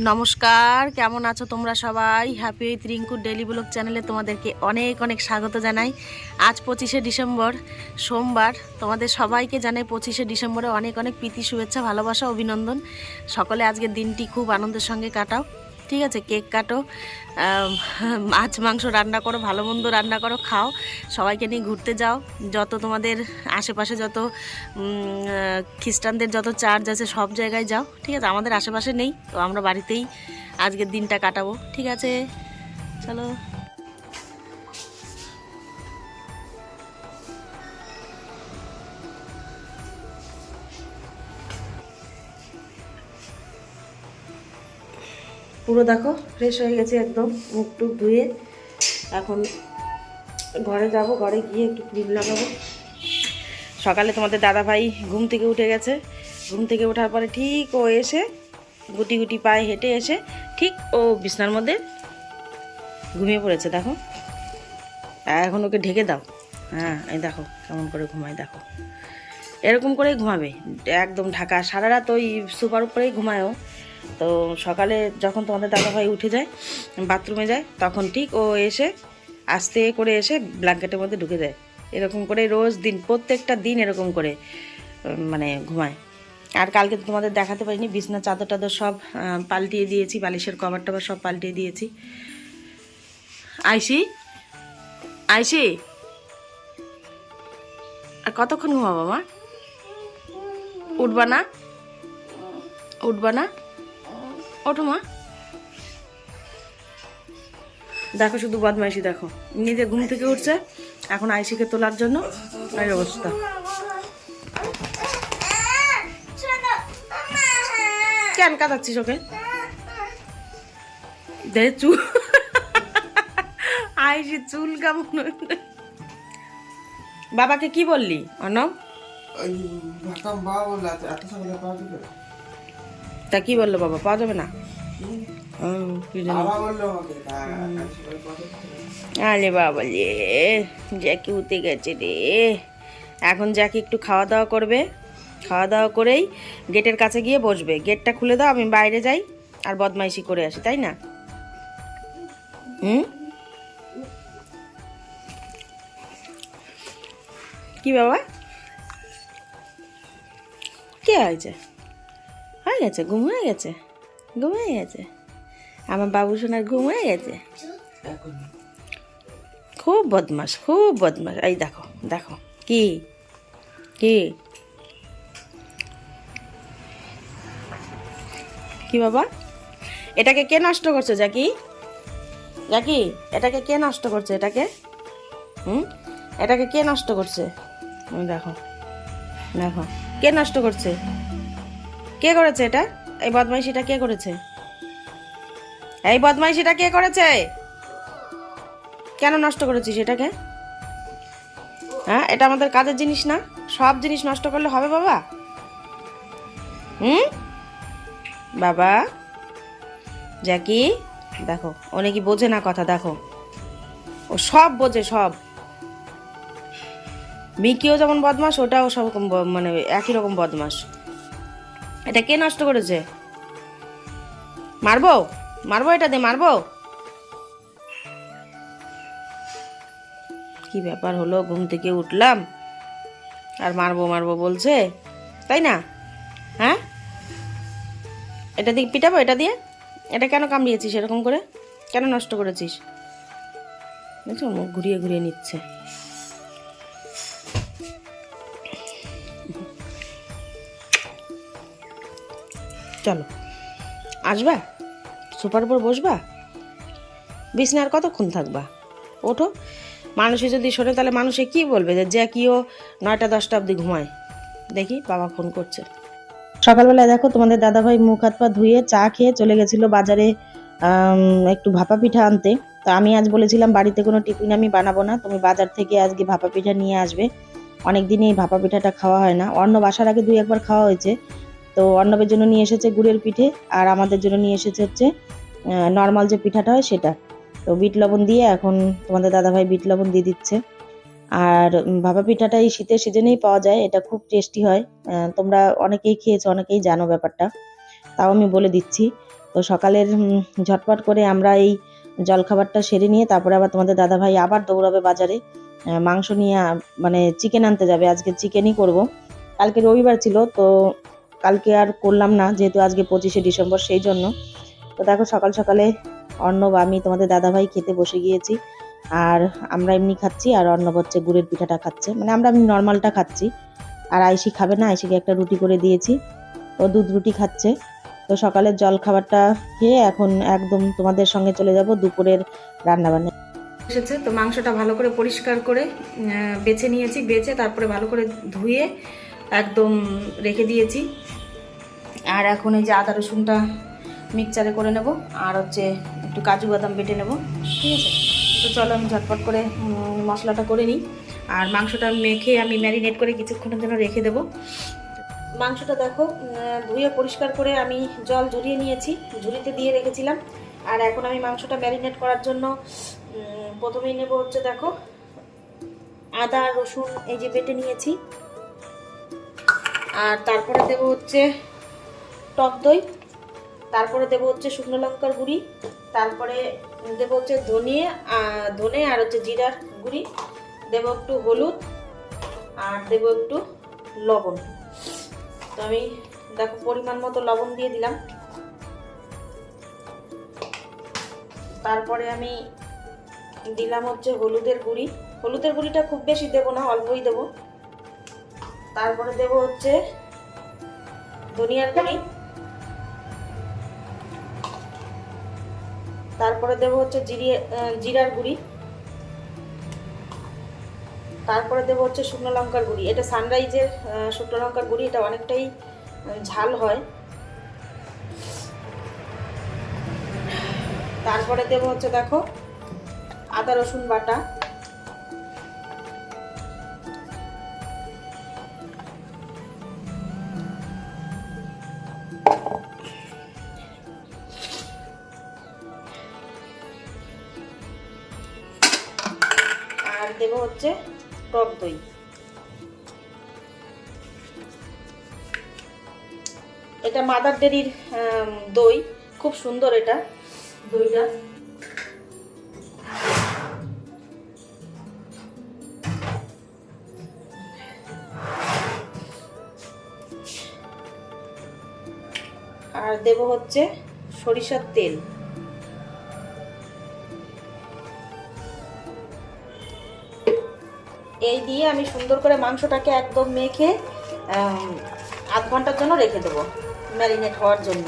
নমস্কার, কেমন আছো তোমরা সবাই? হ্যাপি উইথ রিঙ্কুর ডেলি ব্লগ চ্যানেলে তোমাদেরকে অনেক অনেক স্বাগত জানাই। আজ পঁচিশে ডিসেম্বর, সোমবার। তোমাদের সবাইকে জানাই পঁচিশে ডিসেম্বরে অনেক অনেক প্রীতি, শুভেচ্ছা, ভালোবাসা, অভিনন্দন। সকলে আজকের দিনটি খুব আনন্দের সঙ্গে কাটাও। ঠিক আছে, কেক কাটো মাছ, মাংস রান্না করো, ভালো মন্দ রান্না করো, খাও, সবাইকে নিয়ে ঘুরতে যাও। যত তোমাদের আশেপাশে যত খ্রিস্টানদের যত চার্জ আছে, সব জায়গায় যাও, ঠিক আছে? আমাদের আশেপাশে নেই, তো আমরা বাড়িতেই আজকের দিনটা কাটাবো, ঠিক আছে? চলো। পুরো দেখো ফ্রেশ হয়ে গেছে একদম, মুখ টুক ধুয়ে। এখন ঘরে যাব, ঘরে গিয়ে একটু ক্রিম লাগাবো। সকালে তোমাদের দাদা ভাই ঘুম থেকে উঠে গেছে। ঘুম থেকে ওঠার পরে ঠিক ও এসে গুটি গুটি পায়ে হেঁটে এসে ঠিক ও বিছনার মধ্যে ঘুমিয়ে পড়েছে, দেখো। এখন ওকে ঢেকে দাও। হ্যাঁ এই দেখো কেমন করে ঘুমায়, দেখো। এরকম করেই ঘুমাবে। একদম ঢাকা, সারা রাত ওই সুপার উপরেই ঘুমায়ও তো সকালে যখন তোমাদের দাদা ভাই উঠে যায়, বাথরুমে যায়, তখন ঠিক ও এসে আস্তে করে এসে ব্ল্যাঙ্কেটের মধ্যে ঢুকে যায়। এরকম করে রোজ দিন, প্রত্যেকটা দিন এরকম করে মানে ঘুমায়। আর কালকে তো তোমাদের দেখাতে পারিনি, বিছনা, চাদর টাদর সব পাল্টিয়ে দিয়েছি, বালিশের কভার টভার সব পাল্টিয়ে দিয়েছি। আইসি? আইসি? আর কতক্ষণ ঘুমাবো মা? উঠবা না? উঠবা না? ওঠো মা। দেখো শুধু বদমাইশি দেখো। নিজে ঘুম থেকে উঠছে এখন আইসিকে তোলার জন্য এই অবস্থা। কেন কাঁদাচ্ছিস ওকে? দে চুল আইসি চুল কেমন বাবাকে কি বললি অনব বাবা বলল এত সকালে পাওয়া যাবে? তা কি বলল বাবা? পাওয়া যাবে না? আরে বাবা রে জ্যাকি উঠে গেছে রে। এখন জ্যাকি একটু খাওয়া দাওয়া করবে। খাওয়া দাওয়া করেই গেটের কাছে গিয়ে বসবে। গেটটা খুলে দাও আমি বাইরে যাই আর বদমাইশি করে আসি তাই না? হুম? কি বাবা? কে হয়েছে হয়ে গেছে ঘুম হয়ে গেছে ঘুম হয়ে গেছে। আমার বাবু সোনার ঘুম হয়ে গেছে। খুব বদমাস খুব বদমাস এই দেখো দেখো, কি কি? কি বাবা? এটাকে কে নষ্ট করছে, জাকি? জাকি, এটাকে কে নষ্ট করছে, এটাকে? হুম? এটাকে কে নষ্ট করছে? দেখো দেখো, কে নষ্ট করছে? কে করেছে এটা? এই বদমাইশিটা কে করেছে? এই বদমাইশিটা কে করেছে? কেন নষ্ট করেছিস এটাকে? হ্যাঁ এটা আমাদের কাজের জিনিস না। সব জিনিস নষ্ট করলে হবে বাবা। হুম? বাবা, জ্যাকি, দেখো, ও নাকি বোঝে না কথা, দেখো। ও সব বোঝে, সব। মিকিও যেমন বদমাস ওটাও সব মানে একই রকম বদমাস এটা কে নষ্ট করেছে? মারবো? মারবো এটা দে মারবো? কি ব্যাপার হলো? ঘুম থেকে উঠলাম। আর মারবো মারবো বলছে। তাই না? হ্যাঁ? এটা দিয়ে পিটাবো? এটা দিয়ে? এটা কেন কামড়িয়েছিস এরকম করে? কেন নষ্ট করেছিস? মুখ ঘুরিয়ে ঘুরিয়ে নিচ্ছে। চলো। আসবা? সুপার উপর বসবা? বিছনা আর কতক্ষণ থাকবা? ওঠো। মানুষে যদি শোনে, তাহলে মানুষে কি বলবে? যে জ্যাকিও নয়টা, দশটা অবধি ঘুমায়। দেখি বাবা ফোন করছে। সকালবেলায় দেখো, তোমাদের দাদাভাই মুখ, হাত, পা ধুয়ে চা খেয়ে চলে গেছিল বাজারে একটু ভাপা পিঠা আনতে। তো আমি আজ বলেছিলাম, বাড়িতে কোনো টিফিন আমি বানাবো না। তুমি বাজার থেকে আজকে ভাপা পিঠা নিয়ে আসবে। অনেক এই ভাপা পিঠাটা খাওয়া হয় না। অন্য বাসার আগে দুই একবার খাওয়া হয়েছে। তো অর্ণবের জন্য নিয়ে এসেছে গুড়ের পিঠে আর আমাদের জন্য নিয়ে এসেছে হচ্ছে নর্মাল যে পিঠাটা হয় সেটা। তো বিট লবণ দিয়ে এখন তোমাদের দাদাভাই বিট লবণ দিয়ে দিচ্ছে। আর ভাপা পিঠাটা এই শীতের সিজনেই পাওয়া যায়, এটা খুব টেস্টি হয়। তোমরা অনেকেই খেয়েছো, অনেকেই জানো ব্যাপারটা। তাও আমি বলে দিচ্ছি। তো সকালের ঝটপট করে আমরা এই জলখাবারটা সেরে নিয়ে তারপরে আবার তোমাদের দাদাভাই আবার দৌড়াবে বাজারে। মাংস নিয়ে মানে চিকেন আনতে যাবে। আজকে চিকেনই করব। কালকে রবিবার ছিল, তো কালকে আর করলাম না, যেহেতু আজকে পঁচিশে ডিসেম্বর, সেই জন্য। তো দেখো, সকাল সকালে অর্ণব, আমি তোমাদের দাদাভাই খেতে বসে গিয়েছি। আর আমরা এমনি খাচ্ছি, আর অর্ণব হচ্ছে গুড়ের পিঠাটা খাচ্ছে। মানে আমরা এমনি নর্মালটা খাচ্ছি। আর আইসি খাবে না, আইসিকে একটা রুটি করে দিয়েছি। ও দুধ রুটি খাচ্ছে। তো সকালের জল খাবারটা খেয়ে এখন একদম তোমাদের সঙ্গে চলে যাব দুপুরের রান্নাবান্না। এসেছে, তো মাংসটা ভালো করে পরিষ্কার করে বেছে নিয়েছি, বেছে তারপরে ভালো করে ধুয়ে একদম রেখে দিয়েছি। আর এখন এই যে আদা রসুনটা মিক্সচারে করে নেব, আর হচ্ছে একটু কাজু বাদাম বেটে নেব, ঠিক আছে? তো চলো আমি ঝটপট করে মশলাটা করে নিই। আর মাংসটা মেখে আমি ম্যারিনেট করে কিছুক্ষণের জন্য রেখে দেবো। মাংসটা দেখো ধুয়ে পরিষ্কার করে আমি জল ঝরিয়ে নিয়েছি, ঝুড়িতে দিয়ে রেখেছিলাম। আর এখন আমি মাংসটা ম্যারিনেট করার জন্য প্রথমেই নেব হচ্ছে দেখো, আদা, রসুন এই যে বেটে নিয়েছি। আর তারপরে দেব হচ্ছে টক দই, তারপরে দেব হচ্ছে শুকনো লঙ্কার গুঁড়ি, তারপরে দেব হচ্ছে ধনে ধনে আর হচ্ছে জিরার গুঁড়ি, দেব একটু হলুদ আর দেব একটু লবণ। তো আমি দেখো পরিমাণ মতো লবণ দিয়ে দিলাম। তারপরে আমি দিলাম হচ্ছে হলুদের গুঁড়ি। হলুদের গুঁড়িটা খুব বেশি দেবো না, অল্পই দেবো। তারপরে দেব হচ্ছে ধনিয়ার গুঁড়ি। তারপরে দেব হচ্ছে জিরার গুঁড়ি। তারপরে দেবো হচ্ছে শুকনো লঙ্কার গুঁড়ি। এটা সানরাইজের শুকনো লঙ্কার গুঁড়ি, এটা অনেকটাই ঝাল হয়। তারপরে দেবো হচ্ছে দেখো আদা রসুন বাটা। টক দই এটা মাদার ডেরির দই। খুব সুন্দর এটা, দইটা। আর দেব হচ্ছে সরিষার তেল। এই দিয়ে আমি সুন্দর করে মাংসটাকে একদম মেখে আধ ঘণ্টার জন্য রেখে দেবো ম্যারিনেট হওয়ার জন্য।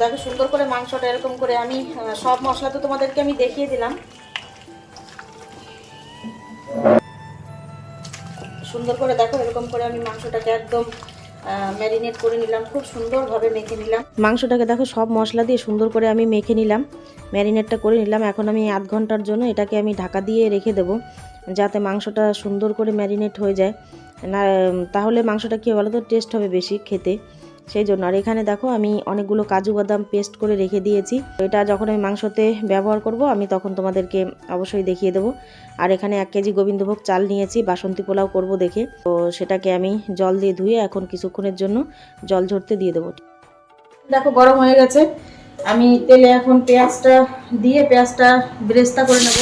দেখো সুন্দর করে মাংসটা এরকম করে আমি সব মশলা তো তোমাদেরকে আমি দেখিয়ে দিলাম। সুন্দর করে দেখো এরকম করে আমি মাংসটাকে একদম ম্যারিনেট করে নিলাম, খুব সুন্দরভাবে মেখে নিলাম। মাংসটাকে দেখো সব মশলা দিয়ে সুন্দর করে আমি মেখে নিলাম। ম্যারিনেটটা করে নিলাম। এখন আমি আধ ঘণ্টার জন্য এটাকে আমি ঢাকা দিয়ে রেখে দেবো, যাতে মাংসটা সুন্দর করে ম্যারিনেট হয়ে যায়। না, তাহলে মাংসটা কী বলো তো? টেস্ট হবে বেশি খেতে। সেই জন্য। আর এখানে দেখো, আমি অনেকগুলো কাজু বাদাম পেস্ট করে রেখে দিয়েছি। এটা যখন আমি মাংসতে ব্যবহার করব, আমি তখন তোমাদেরকে অবশ্যই দেখিয়ে দেবো। আর এখানে এক কেজি গোবিন্দভোগ চাল নিয়েছি, বাসন্তী পোলাও করব দেখে। তো সেটাকে আমি জল দিয়ে ধুয়ে এখন কিছুক্ষণের জন্য জল ঝরতে দিয়ে দেবো। দেখো, গরম হয়ে গেছে। আমি তেলে এখন পেঁয়াজটা দিয়ে পেঁয়াজটা ব্রেস্তা করে নেব।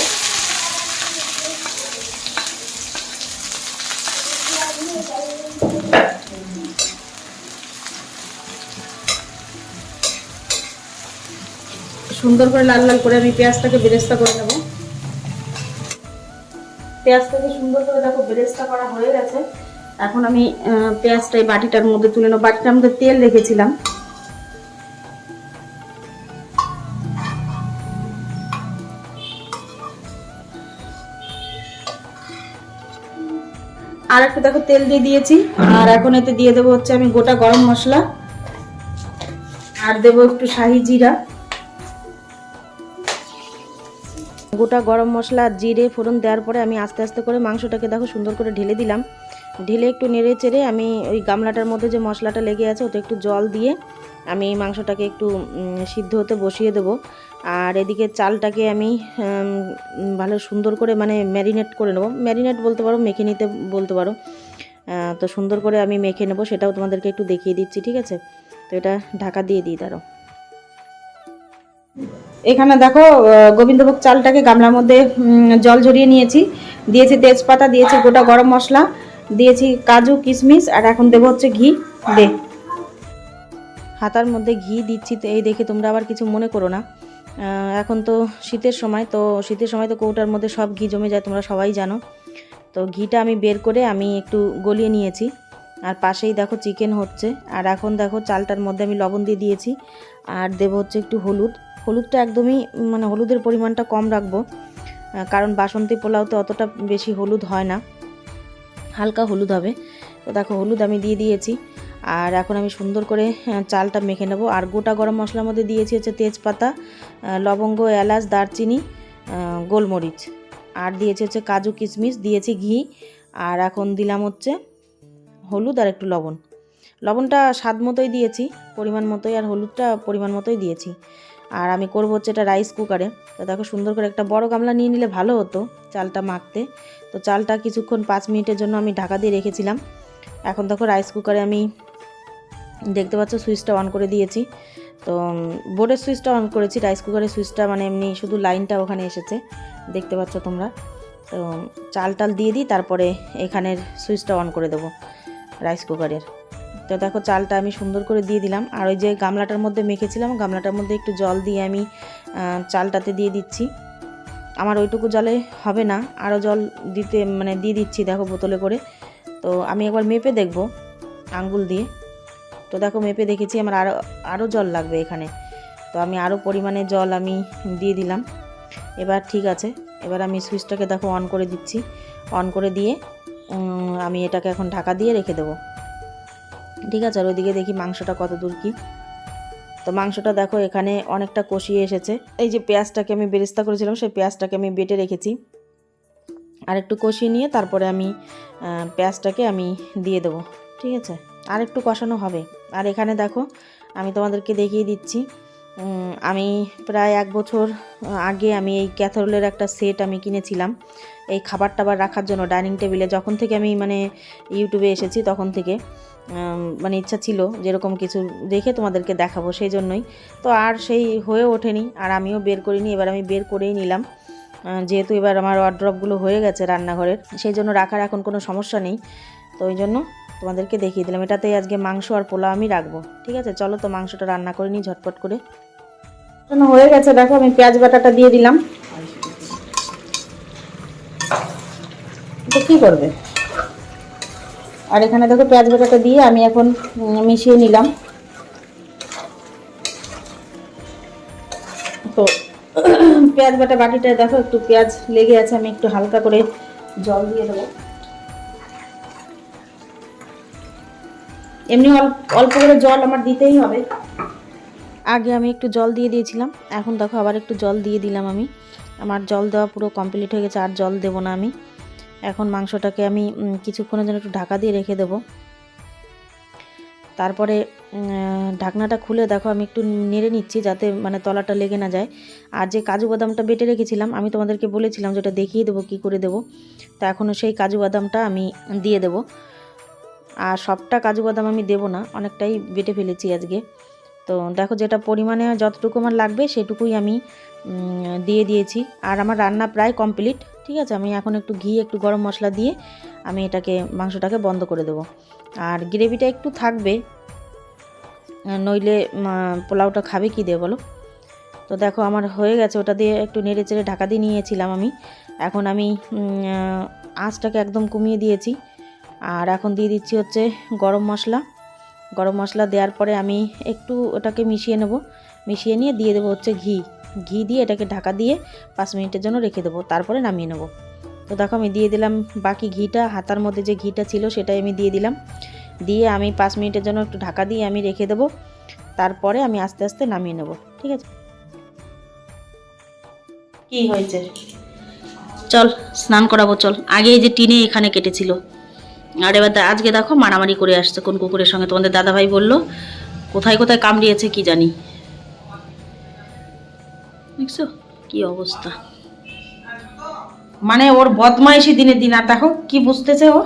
সুন্দর করে লাল লাল করে আমি পেঁয়াজটাকে বেরেস্তা করে নেব। পেঁয়াজটাকে সুন্দর করে দেখো বেরেস্তা করা হয়ে গেছে। এখন আমি পেঁয়াজটা এই বাটিটার মধ্যে তুলে নেব। বাটিটার মধ্যে তেল রেখেছিলাম। আর একটু দেখো তেল দিয়ে দিয়েছি। আর এখন এতে দিয়ে দেবো হচ্ছে আমি গোটা গরম মশলা। আর দেবো একটু শাহি জিরা। গোটা গরম মশলা, জিরে, ফোড়ন দেওয়ার পরে আমি আস্তে আস্তে করে মাংসটাকে দেখো সুন্দর করে ঢেলে দিলাম। ঢেলে একটু নেড়ে চেড়ে আমি ওই গামলাটার মধ্যে যে মশলাটা লেগে আছে ওটা একটু জল দিয়ে আমি এই মাংসটাকে একটু সিদ্ধ হতে বসিয়ে দেবো। আর এদিকে চালটাকে আমি ভালো সুন্দর করে মানে ম্যারিনেট করে নেব। ম্যারিনেট বলতে পারো, মেখে নিতে বলতে পারো। তো সুন্দর করে আমি মেখে নেব, সেটাও তোমাদেরকে একটু দেখিয়ে দিচ্ছি, ঠিক আছে? তো এটা ঢাকা দিয়ে দিই দাঁড়ো এখানে দেখো গোবিন্দভোগ চালটাকে গামলার মধ্যে জল ঝরিয়ে নিয়েছি। দিয়েছি তেজপাতা, দিয়েছি গোটা গরম মশলা, দিয়েছি কাজু, কিশমিশ, আর এখন দেবো হচ্ছে ঘি। দে। হাতার মধ্যে ঘি দিচ্ছি এই দেখে তোমরা আবার কিছু মনে করো না। এখন তো শীতের সময়, তো শীতের সময় তো কৌটার মধ্যে সব ঘি জমে যায়, তোমরা সবাই জানো। তো ঘিটা আমি বের করে আমি একটু গলিয়ে নিয়েছি। আর পাশেই দেখো চিকেন হচ্ছে, আর এখন দেখো চালটার মধ্যে আমি লবণ দিয়ে দিয়েছি, আর দেবো হচ্ছে একটু হলুদ। হলুদটা একদমই মানে হলুদের পরিমাণটা কম রাখব কারণ বাসন্তী পোলাওতে অতটা বেশি হলুদ হয় না, হালকা হলুদ হবে। তো দেখো হলুদ আমি দিয়ে দিয়েছি। আর এখন আমি সুন্দর করে চালটা মেখে নেব। আর গোটা গরম মশলার মধ্যে দিয়েছি হচ্ছে তেজপাতা লবঙ্গ, এলাচ, দারচিনি গোলমরিচ। আর দিয়েছি হচ্ছে কাজু কিশমিশ, দিয়েছি ঘি। আর এখন দিলাম হচ্ছে হলুদ আর একটু লবণ। লবণটা স্বাদ মতোই দিয়েছি, পরিমাণ মতোই, আর হলুদটা পরিমাণ মতোই দিয়েছি। আর আমি করব হচ্ছে এটা রাইস কুকারে। তো দেখো সুন্দর করে একটা বড় গামলা নিয়ে নিলে ভালো হতো চালটা মাখতে। তো চালটা কিছুক্ষণ পাঁচ মিনিটের জন্য আমি ঢাকা দিয়ে রেখেছিলাম। এখন দেখো রাইস কুকারে আমি দেখতে পাচ্ছ, সুইচটা অন করে দিয়েছি। তো বোর্ডের সুইচটা অন করেছি রাইস কুকারের সুইচটা মানে এমনি শুধু লাইনটা ওখানে এসেছে, দেখতে পাচ্ছ তোমরা। তো, চাল টাল দিয়ে দিই, তারপরে এখানের সুইচটা অন করে দেবো রাইস কুকারের তো দেখো, চালটা আমি সুন্দর করে দিয়ে দিলাম। আর ওই যে গামলাটার মধ্যে মেখেছিলাম, গামলাটার মধ্যে একটু জল দিয়ে আমি চালটাতে দিয়ে দিচ্ছি। আমার ওইটুকু জলে হবে না আরও জল দিতে মানে দিয়ে দিচ্ছি, দেখো বোতলে করে। তো আমি একবার মেপে দেখব, আঙ্গুল দিয়ে। তো দেখো মেপে দেখেছি আমার আরও আরও জল লাগবে এখানে। তো আমি আরও পরিমাণে জল আমি দিয়ে দিলাম। এবার ঠিক আছে, এবার আমি সুইচটাকে দেখো অন করে দিচ্ছি। অন করে দিয়ে আমি এটাকে এখন ঢাকা দিয়ে রেখে দেবো। ঠিক আছে, আর ওইদিকে দেখি মাংসটা কত দূর কী। তো মাংসটা দেখো এখানে অনেকটা কষিয়ে এসেছে। এই যে পেঁয়াজটাকে আমি বেরেস্তা করেছিলাম, সেই পেঁয়াজটাকে আমি বেটে রেখেছি। আর একটু কষিয়ে নিয়ে তারপরে আমি পেঁয়াজটাকে আমি দিয়ে দেবো। ঠিক আছে, আর একটু কষানো হবে। আর এখানে দেখো, আমি তোমাদেরকে দেখিয়ে দিচ্ছি আমি প্রায় এক বছর আগে আমি এই ক্যাথরলের একটা সেট আমি কিনেছিলাম, এই খাবার টাবার রাখার জন্য ডাইনিং টেবিলে। যখন থেকে আমি মানে ইউটিউবে এসেছি, তখন থেকে মানে ইচ্ছা ছিল যেরকম কিছু দেখে তোমাদেরকে দেখাবো সেই জন্যই। তো আর সেই হয়ে ওঠেনি, আর আমিও বের করিনি, এবার আমি বের করেই নিলাম। যেহেতু এবার আমার ওয়ার্ড্রপগুলো হয়ে গেছে রান্নাঘরের, সেই জন্য রাখার এখন কোনো সমস্যা নেই। তো ওই জন্য তোমাদেরকে দেখিয়ে দিলাম। এটাতেই আজকে মাংস আর পোলাও আমি রাখব। ঠিক আছে? চলো তো মাংসটা রান্না করে নিই, ঝটপট করে। হয়ে গেছে। দেখো, আমি পেঁয়াজ বাটাটা দিয়ে দিলাম। কী করবে? আর এখানে দেখো, পেঁয়াজ বাটাটা দিয়ে আমি এখন মিশিয়ে নিলাম। তো পেঁয়াজ বাটা বাটিটা দেখো, একটু পেঁয়াজ লেগে আছে, আমি একটু হালকা করে জল দিয়ে দেবো। এমনি অল্প করে জল আমার দিতেই হবে। আগে আমি একটু জল দিয়ে দিয়েছিলাম, এখন দেখো আবার একটু জল দিয়ে দিলাম আমি। আমার জল দেওয়া পুরো কমপ্লিট হয়ে গেছে, আর জল দেবো না আমি। এখন মাংসটাকে আমি কিছুক্ষণের জন্য একটু ঢাকা দিয়ে রেখে দেবো। তারপরে ঢাকনাটা খুলে দেখো, আমি একটু নেড়ে নিচ্ছি যাতে মানে তলাটা লেগে না যায়। আর যে কাজু বাদামটা বেটে রেখেছিলাম, আমি তোমাদেরকে বলেছিলাম যেটা দেখিয়ে দেবো, কী করে দেবো। তো এখনও সেই কাজু বাদামটা আমি দিয়ে দেবো। সবটা কাজু বাদাম আমি দেবো না, অনেকটাই বেটে ফেলেছি আজকে। তো দেখো যেটা পরিমাণে যতটুকু আমার লাগবে সেটুকুই আমি দিয়ে দিয়েছি। আর আমার রান্না প্রায় কমপ্লিট, ঠিক আছে? আমি এখন একটু ঘি, একটু গরম মশলা দিয়ে আমি এটাকে, মাংসটাকে বন্ধ করে দেবো। আর গ্রেভিটা একটু থাকবে নইলে পোলাওটা খাবে কি দিয়ে বলো? তো দেখো আমার হয়ে গেছে, ওটা দিয়ে একটু নেড়ে চেড়ে ঢাকা দিয়ে নিয়েছিলাম আমি। এখন আমি আঁচটাকে একদম কমিয়ে দিয়েছি। আর এখন দিয়ে দিচ্ছি হচ্ছে গরম মশলা। গরম মশলা দেওয়ার পরে আমি একটু ওটাকে মিশিয়ে নেব। মিশিয়ে নিয়ে দিয়ে দেবো হচ্ছে ঘি। ঘি দিয়ে এটাকে ঢাকা দিয়ে পাঁচ মিনিটের জন্য রেখে দেবো, তারপরে নামিয়ে নেব। তো দেখো আমি দিয়ে দিলাম বাকি ঘিটা, হাতার মধ্যে যে ঘিটা ছিল সেটাই আমি দিয়ে দিলাম। দিয়ে আমি পাঁচ মিনিটের জন্য একটু ঢাকা দিয়ে আমি রেখে দেবো। তারপরে আমি আস্তে আস্তে নামিয়ে নেব, ঠিক আছে? কি হয়েছে? চল, স্নান করাবো, চল। আগে এই যে টিনে এখানে কেটেছিল। আর এবার আজকে দেখো মারামারি করে আসছে, কোন কুকুরের সঙ্গে। তোমাদের দাদাভাই বলল, কোথায় কোথায় কামড়িয়েছে কি জানি। দেখছ? কি অবস্থা। মানে ওর বদমাইশি দিনে দিন, আর দেখো কি বুঝতেছে ও।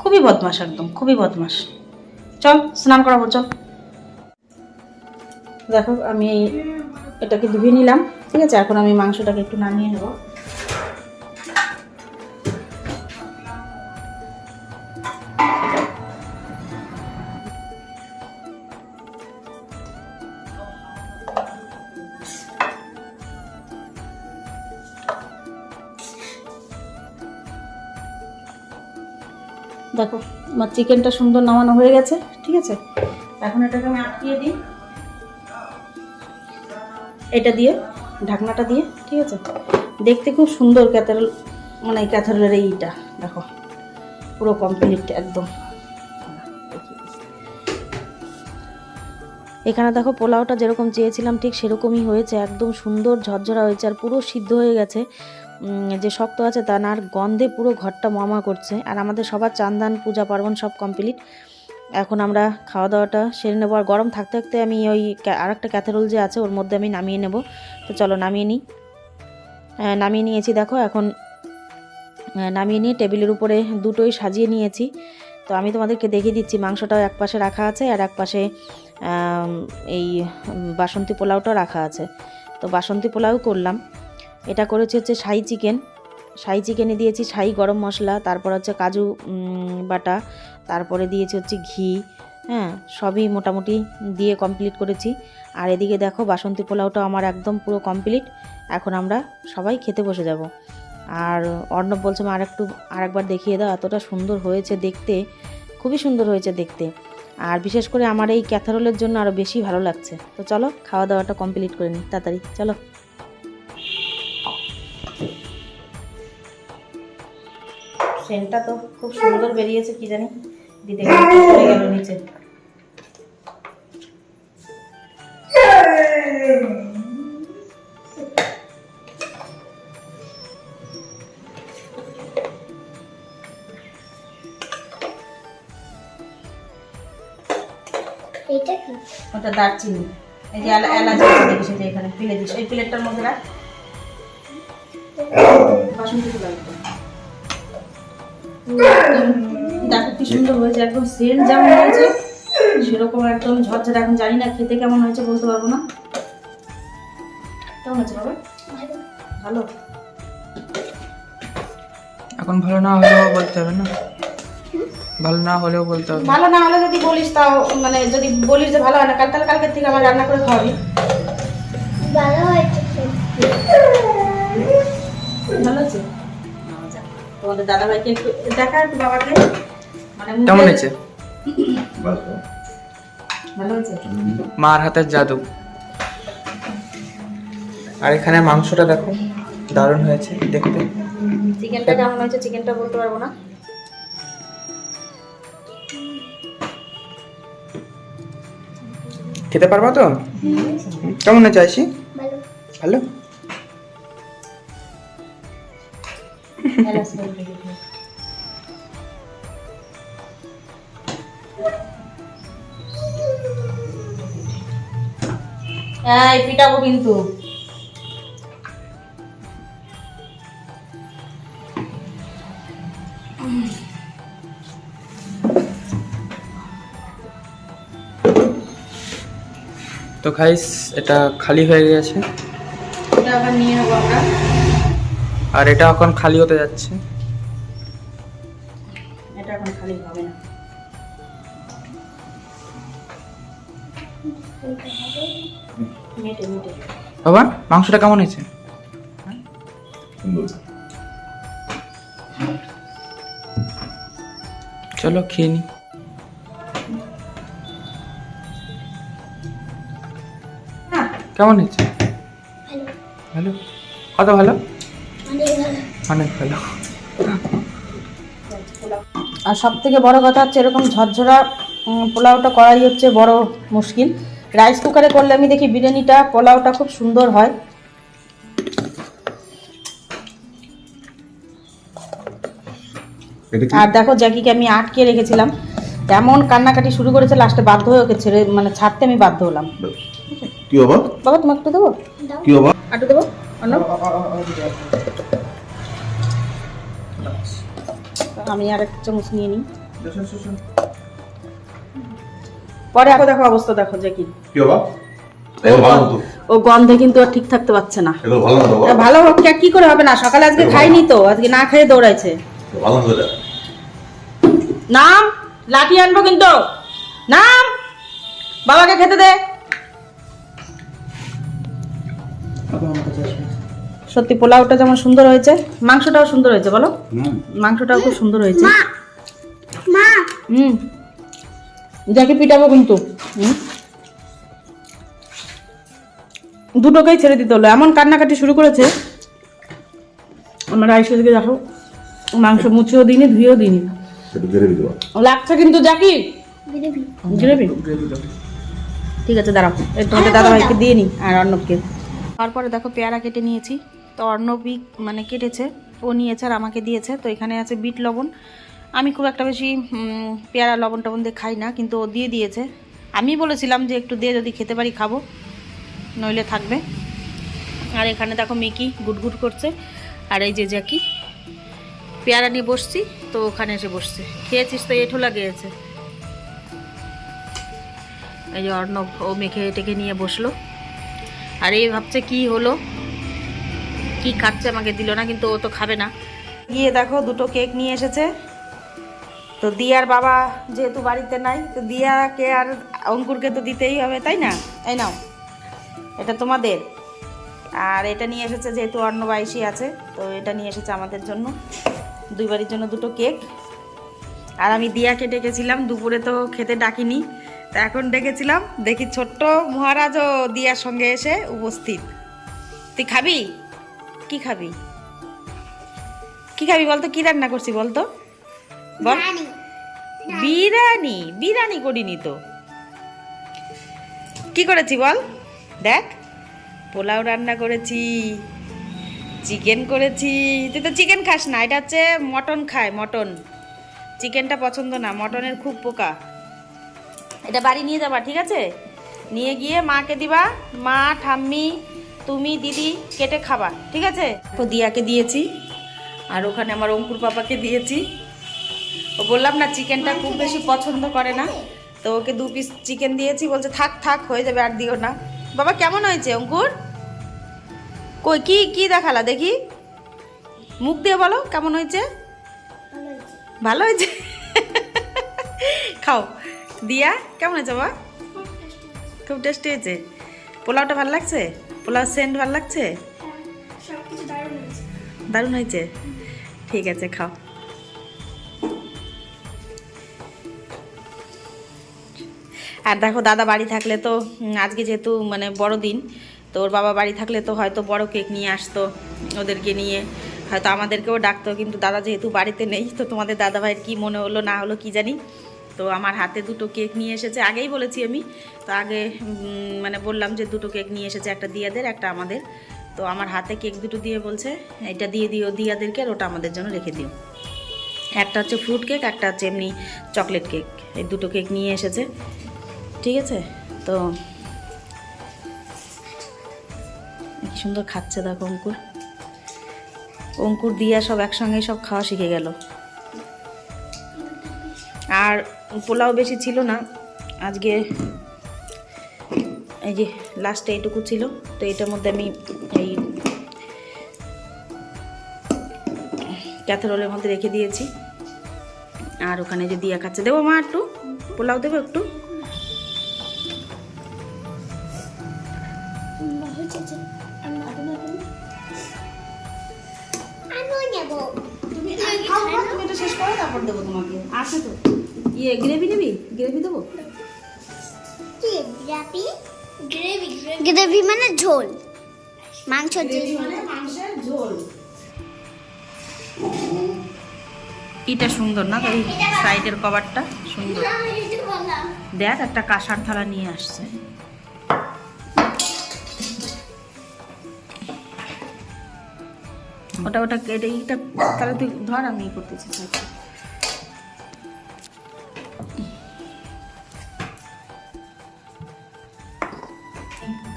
খুবই বদমাস একদম, খুবই বদমাস চল, স্নান করাবো, চল। দেখো, আমি এটাকে ধুয়ে নিলাম, ঠিক আছে? এখন আমি মাংসটাকে একটু নামিয়ে নেব। আমার চিকেনটা সুন্দর নামানো হয়ে গেছে, ঠিক আছে? এখন এটাকে আমি আটকিয়ে দিই। এটা দিয়ে, ঢাকনাটা দিয়ে, ঠিক আছে? দেখতে খুব সুন্দর ক্যাথারল মানে ক্যাথারলের এইটা দেখো। পুরো কমপ্লিট একদম। এখানে দেখো পোলাওটা যেরকম চেয়েছিলাম, ঠিক সেরকমই হয়েছে, একদম সুন্দর ঝরঝরা হয়েছে, আর পুরো সিদ্ধ হয়ে গেছে। যে শক্ত আছে তা না আর গন্ধে পুরো ঘরটা মামা করছে। আর আমাদের সবার চান্দান পূজা পার্বণ সব কমপ্লিট এখন আমরা খাওয়া দাওয়াটা সেরে নেব। আর গরম থাকতে থাকতে আমি ওই আর একটা ক্যাথারোল যে আছে ওর মধ্যে আমি নামিয়ে নেব। তো চলো নামিয়ে নিই। আহ, নামিয়ে নিয়েছি দেখো এখন। নামিয়ে নিয়ে টেবিলের উপরে দুটোই সাজিয়ে নিয়েছি। তো আমি তোমাদেরকে দেখিয়ে দিচ্ছি মাংসটাও এক পাশে রাখা আছে আর এক পাশে এই বাসন্তী পোলাওটাও রাখা আছে। তো বাসন্তী পোলাও করলাম। এটা করেছি হচ্ছে শাহি চিকেন। শাহি চিকেনে দিয়েছি শাহি গরম মশলা, তারপর হচ্ছে কাজু বাটা, তারপরে দিয়েছি হচ্ছে ঘি হ্যাঁ সবই মোটামুটি দিয়ে কমপ্লিট করেছি। আর এদিকে দেখো বাসন্তী পোলাওটা আমার একদম পুরো কমপ্লিট এখন আমরা সবাই খেতে বসে যাব। আর অর্ণব বলছে, মা, আরেকটু, আরেকবার দেখিয়ে দাও, এতটা সুন্দর হয়েছে দেখতে। খুবই সুন্দর হয়েছে দেখতে। আর বিশেষ করে আমার এই ক্যাথারোলের জন্য আরও বেশি ভালো লাগছে। তো চলো খাওয়া দাওয়াটা কমপ্লিট করে নিই। তাড়াতাড়ি, চলো। সেন্টটা তো খুব সুন্দর বেরিয়েছে কি জানি? গেলে পড়ে গেল নিচে। ওটা দারচিনি। এই যে এলা- এলাচ যে এখানে ফেলে দিস। এই প্লেটটার মধ্যে রাখ। বাসন্তী পোলাও এটা। সুন্দর হয়েছে একদম সেন্ট যেমন হয়েছে সেরকম একদম ঝরঝরে এখন জানি না খেতে কেমন হয়েছে বলতে পারব না। কেমন হয়েছে বাবা? ভালো? এখন ভালো না হলেও বলতে হবে না। ভালো না হলেও বলতে হবে। ভালো না হলে যদি বলিস তাও মানে যদি বলিস যে ভালো হয় না কাল তাহলে কালকের থেকে আমার রান্না করে খাওয়াবি। ভালো হয়েছে ভালো আছে তোমাদের দাদা ভাইকে একটু দেখা একটু বাবাকে। কেমন হয়েছে? মার হাতের জাদু। আর এখানে মাংসটা দেখো দারুণ হয়েছে দেখতে। চিকেনটা কেমন হয়েছে? চিকেনটা বলতে পারব না? খেতে পারবা তো? কেমন হয়েছে আইসি? ভালো। এই পিটাবো কিন্তু। তো খাইস এটা খালি হয়ে গেছে। এটা আবার নিয়ে নেব আমরা। আর এটা এখন খালি হতে যাচ্ছে। এটা এখন খালি হবে না। বাবা মাংসটা কেমন হয়েছে? চলো খেয়ে নি। হ্যাঁ। কেমন হয়েছে? ভালো। ভালো? কত ভালো? অনেক ভালো। আর সব থেকে বড় কথা হচ্ছে এরকম ঝরঝরা পোলাওটা করাই হচ্ছে বড় মুশকিল। রাইস কুকারে করলে আমি দেখি বিরিয়ানিটা পোলাওটা খুব সুন্দর হয়। আর দেখো জ্যাকিকে আমি আটকে রেখেছিলাম। এমন কান্নাকাটি শুরু করেছে লাস্টে বাধ্য হয়ে ওকে ছেড়ে মানে ছাড়তে আমি বাধ্য হলাম। কি বাবা? বাবা তোমাকে একটু দেবো? কি বাবা? আটু দেবো? অন্য? আমি আর এক চামচ নিয়ে নিই। পরে এখন দেখো অবস্থা দেখো যে কি। বাবা? ও গন্ধে কিন্তু আর ঠিক থাকতে পারছে না। ভালো মতো বাবা? ভালো হোক কি করে হবে না? সকালে আজকে খাইনি তো আজকে না খেয়ে দৌড়াইছে। নাম লাঠি আনব কিন্তু। নাম বাবাকে খেতে দে। সত্যি পোলাওটা যেমন সুন্দর হয়েছে মাংসটাও সুন্দর হয়েছে বলো। মাংসটাও খুব সুন্দর হয়েছে। মা মা। হুম। যাকে পিটাবো কিন্তু। হুম? দুটোকেই ছেড়ে দিতে হলো। এমন কান্নাকাটি শুরু করেছে। আমার আইসে দিকে দেখো মাংস মুছেও দিইনি ধুয়েও দিইনি। লাগছে কিন্তু জাকি? গ্রেভি। ঠিক আছে দাঁড়াও। এই তোমাদের দাদা। ভাইকে দিয়ে নি আর অর্ণবকে। তারপরে দেখো পেয়ারা কেটে নিয়েছি। তো অর্ণবই মানে কেটেছে ও নিয়েছে আর আমাকে দিয়েছে। তো এখানে আছে বিট লবণ। আমি খুব একটা বেশি পেয়ারা, লবণ টবণ দিয়ে খাই না, কিন্তু ও দিয়ে দিয়েছে। আমি বলেছিলাম যে একটু দিয়ে যদি খেতে পারি খাব, নইলে থাকবে। আর এখানে দেখো মিকি গুটগুট করছে। আর এই যে জ্যাকি, পেয়ারা নিয়ে বসছি, তো ওখানে এসে বসছে। খেয়েছিস তো, এঠো লাগিয়েছে। এই যে অর্ণব, ও মেখে টেকে নিয়ে বসল। আর এই ভাবছে কি হলো, কি খাচ্ছে আমাকে দিল না, কিন্তু ও তো খাবে না। গিয়ে দেখো দুটো কেক নিয়ে এসেছে। তো দিয়ার বাবা যেহেতু বাড়িতে নাই, তো দিয়াকে আর অঙ্কুরকে তো দিতেই হবে, তাই না? এই নাও, এটা তোমাদের। আর এটা নিয়ে এসেছে যেহেতু অন্য বাইশি আছে, তো এটা নিয়ে এসেছে আমাদের জন্য। দুই বাড়ির জন্য দুটো কেক। আর আমি দিয়াকে ডেকেছিলাম, দুপুরে তো খেতে ডাকিনি। তা এখন ডেকেছিলাম, দেখি ছোট্ট মহারাজও দিয়ার সঙ্গে এসে উপস্থিত। তুই খাবি? কি খাবি? কি খাবি বলতো? কি রান্না করছি বলতো? বল রানী বিরিয়ানি বিরিয়ানি করিনি তো। কি করেছি বল? দেখ পোলাও রান্না করেছি চিকেন করেছি। তুই তো চিকেন খাস না এটা হচ্ছে মটন খায় মটন। চিকেনটা পছন্দ না মটনের খুব পোকা। এটা বাড়ি নিয়ে যাবা ঠিক আছে? নিয়ে গিয়ে মাকে দিবা মা ঠাম্মি তুমি দিদি কেটে খাবা ঠিক আছে? তো দিয়াকে দিয়েছি আর ওখানে আমার অঙ্কুর পাপাকে দিয়েছি। ও বললাম না চিকেনটা খুব বেশি পছন্দ করে না। তো ওকে দু পিস চিকেন দিয়েছি বলছে থাক থাক হয়ে যাবে আর দিও না। বাবা কেমন হয়েছে অঙ্কুর? কই কি কি দেখালা দেখি। মুখ দিয়ে বলো কেমন হয়েছে? ভালো হয়েছে। খাও দিয়া কেমন হয়েছে বাবা? খুব টেস্টি হয়েছে। পোলাওটা ভালো লাগছে? পোলাও সেন্ট ভালো লাগছে? হয়েছে। দারুণ হয়েছে? ঠিক আছে খাও। আর দেখো, দাদা বাড়ি থাকলে তো আজকে যেহেতু মানে বড় দিন তো ওর বাবা বাড়ি থাকলে তো হয়তো বড় কেক নিয়ে আসতো ওদেরকে নিয়ে। হয়তো আমাদেরকেও ডাকতো, কিন্তু দাদা যেহেতু বাড়িতে নেই, তো তোমাদের দাদা ভাইয়ের কী মনে হলো, না হলো কি জানি। তো আমার হাতে দুটো কেক নিয়ে এসেছে, আগেই বলেছি আমি। তো আগে মানে বললাম যে দুটো কেক নিয়ে এসেছে, একটা দিয়াদের, একটা আমাদের। তো আমার হাতে কেক দুটো দিয়ে বলছে, এটা দিয়ে দিও দিয়াদেরকে আর ওটা আমাদের জন্য রেখে দিও। একটা হচ্ছে ফ্রুট কেক, একটা হচ্ছে এমনি চকলেট কেক, এই দুটো কেক নিয়ে এসেছে। ঠিক আছে? তো কি সুন্দর খাচ্ছে দেখো অঙ্কুর। অঙ্কুর, দিয়া সব একসঙ্গে সব খাওয়া শিখে গেল। আর পোলাও বেশি ছিল না। আজকে এই যে লাস্টে এইটুকু ছিল। তো এটার মধ্যে আমি এই ক্যাথেরোলের মধ্যে রেখে দিয়েছি। আর ওখানে যে দিয়া খাচ্ছে, দেবো মা একটু? পোলাও দেবো একটু? মানে মাংসের ঝোল। এটা সুন্দর না এই সাইডের কভারটা? সুন্দর। দেখ একটা কাঁসার থালা নিয়ে আসছে। ওটা ওটা কেটে এইটা তাহলে তুই ধর আমি ই করতেছি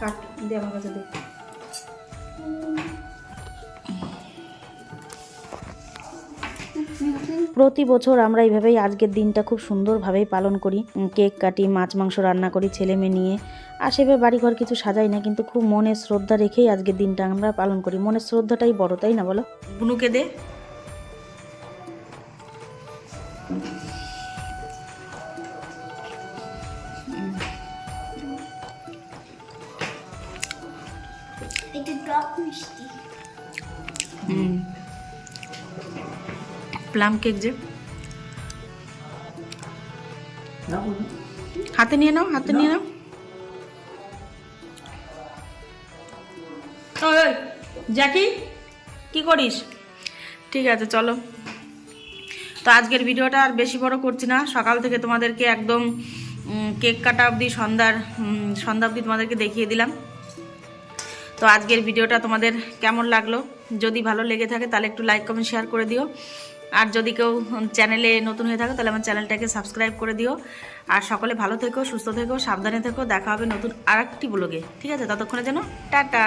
কাট দে আমার কাছে দে। প্রতি বছর আমরা এইভাবেই আজকের দিনটা খুব সুন্দরভাবেই পালন করি। কেক কাটি মাছ মাংস রান্না করি ছেলে মেয়ে নিয়ে। আর সেভাবে বাড়িঘর কিছু সাজাই না কিন্তু খুব মনে শ্রদ্ধা রেখেই আজকের দিনটা আমরা পালন করি। মনের শ্রদ্ধাটাই বড় তাই না বলো? বুনুকে দে। একটু ড্রপ মিষ্টি। প্লাম কেক যে। হাতে নিয়ে নাও হাতে নিয়ে নাও। জ্যাকি কি করিস? ঠিক আছে চলো। তো আজকের ভিডিওটা আর বেশি বড় করছি না। সকাল থেকে তোমাদেরকে একদম কেক কাটা অবধি সন্ধ্যার সন্ধ্যা অবধি তোমাদেরকে দেখিয়ে দিলাম। তো আজকের ভিডিওটা তোমাদের কেমন লাগল? যদি ভালো লেগে থাকে তাহলে একটু লাইক কমেন্ট শেয়ার করে দিও। আর যদি কেউ চ্যানেলে নতুন হয়ে থাকো, তাহলে আমার চ্যানেলটাকে সাবস্ক্রাইব করে দিও। আর সকলে ভালো থেকো, সুস্থ থেকো, সাবধানে থেকো। দেখা হবে নতুন আর একটি ব্লগে। ঠিক আছে? ততক্ষণে যেন টাটা।